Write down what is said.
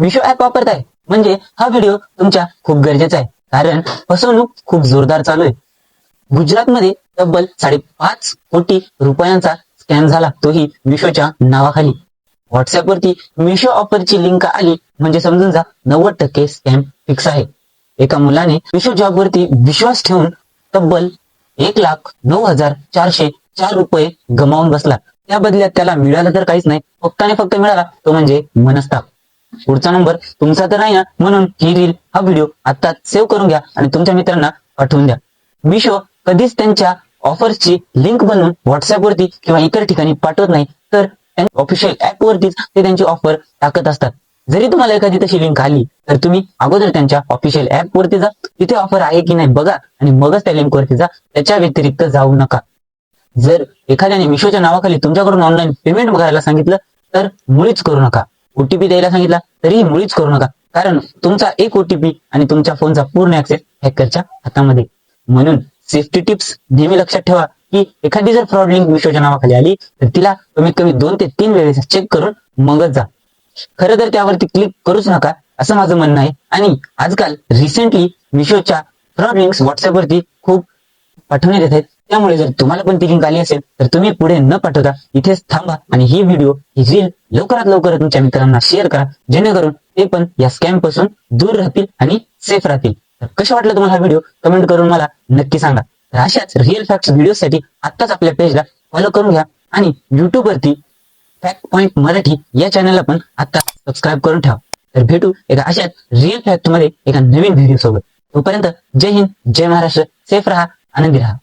Meesho app वापरताय. म्हणजे हा व्हिडिओ तुमच्या खूप गरजेचा आहे. कारण फसवणूक खूप जोरदार चालू आहे. गुजरातमध्ये तब्बल साडेपाच कोटी रुपयांचा स्कॅम झाला. तोही मिशोच्या नावाखाली. व्हॉट्सअपवरती मिशो ऑफरची लिंक आली. म्हणजे समजून जा नव्वद टक्के स्कॅम फिक्स आहे. एका मुलाने मिशो जॉबवरती विश्वास ठेवून तब्बल एक लाख नऊ हजार चारशे चार रुपये गमावून बसला. त्या बदल्यात त्याला मिळालं तर काहीच नाही. फक्त आणि फक्त मिळाला तो म्हणजे मनस्ताप. पुढचा नंबर तुमचा तर नाही ना? म्हणून ही रील हा व्हिडिओ आता सेव्ह करून घ्या आणि तुमच्या मित्रांना पाठवून द्या. मिशो कधीच त्यांच्या ऑफर्सची लिंक बनवून व्हॉट्सअपवरती किंवा इतर ठिकाणी पाठवत नाही तर ऑफिशियल ऍप वरतीच ते त्यांची ऑफर टाकत असतात. जरी तुम्हाला एखादी तशी लिंक आली तर तुम्ही अगोदर त्यांच्या ऑफिशियल ऍप वरती जा. तिथे ऑफर आहे की नाही बघा आणि मगच त्या लिंक वरती जा. त्याच्या व्यतिरिक्त जाऊ नका. जर एखाद्याने मिशोच्या नावाखाली तुमच्याकडून ऑनलाईन पेमेंट करायला सांगितलं तर मुळीच करू नका. ओटीपी द्यायला सांगितला तरीही मुळीच करू नका. कारण तुमचा एक ओटीपी आणि तुमच्या फोनचा पूर्ण ऍक्सेस हॅकरच्या हातामध्ये. म्हणून सेफ्टी टिप्स नेहमी लक्षात ठेवा की एखादी जर फ्रॉड लिंक मिशोच्या नावाखाली आली तर तिला कमीत कमी दोन ते तीन वेळेस चेक करून मगच जा. खरं तर त्यावरती क्लिक करूच नका असं माझं म्हणणं आहे. आणि आजकाल रिसेंटली मिशोच्या फ्रॉड लिंक्स व्हॉट्सअपवरती खूप पाठवण्यात येत आहेत. त्यामुळे जर तुम्हाला पण ती लिंक आली असेल तर तुम्ही पुढे न पाठवता इथेच थांबा आणि ही व्हिडिओ ही रील लवकरात लवकर तुमच्या मित्रांना शेअर करा जेणेकरून ते पण या स्कॅमपासून दूर राहतील आणि सेफ राहतील. तर कसं वाटलं तुम्हाला हा व्हिडिओ कमेंट करून मला नक्की सांगा. तर अशाच रिअल फॅक्ट्स व्हिडिओसाठी आत्ताच आपल्या पेजला फॉलो करून घ्या आणि युट्यूब वरती फॅक्ट पॉइंट मराठी या चॅनलला पण आता सबस्क्राईब करून ठेवा. तर भेटू एका अशाच रिअल फॅक्टमध्ये एका नवीन व्हिडिओ सोबत. तोपर्यंत जय हिंद जय महाराष्ट्र. सेफ राहा आनंदी राहा.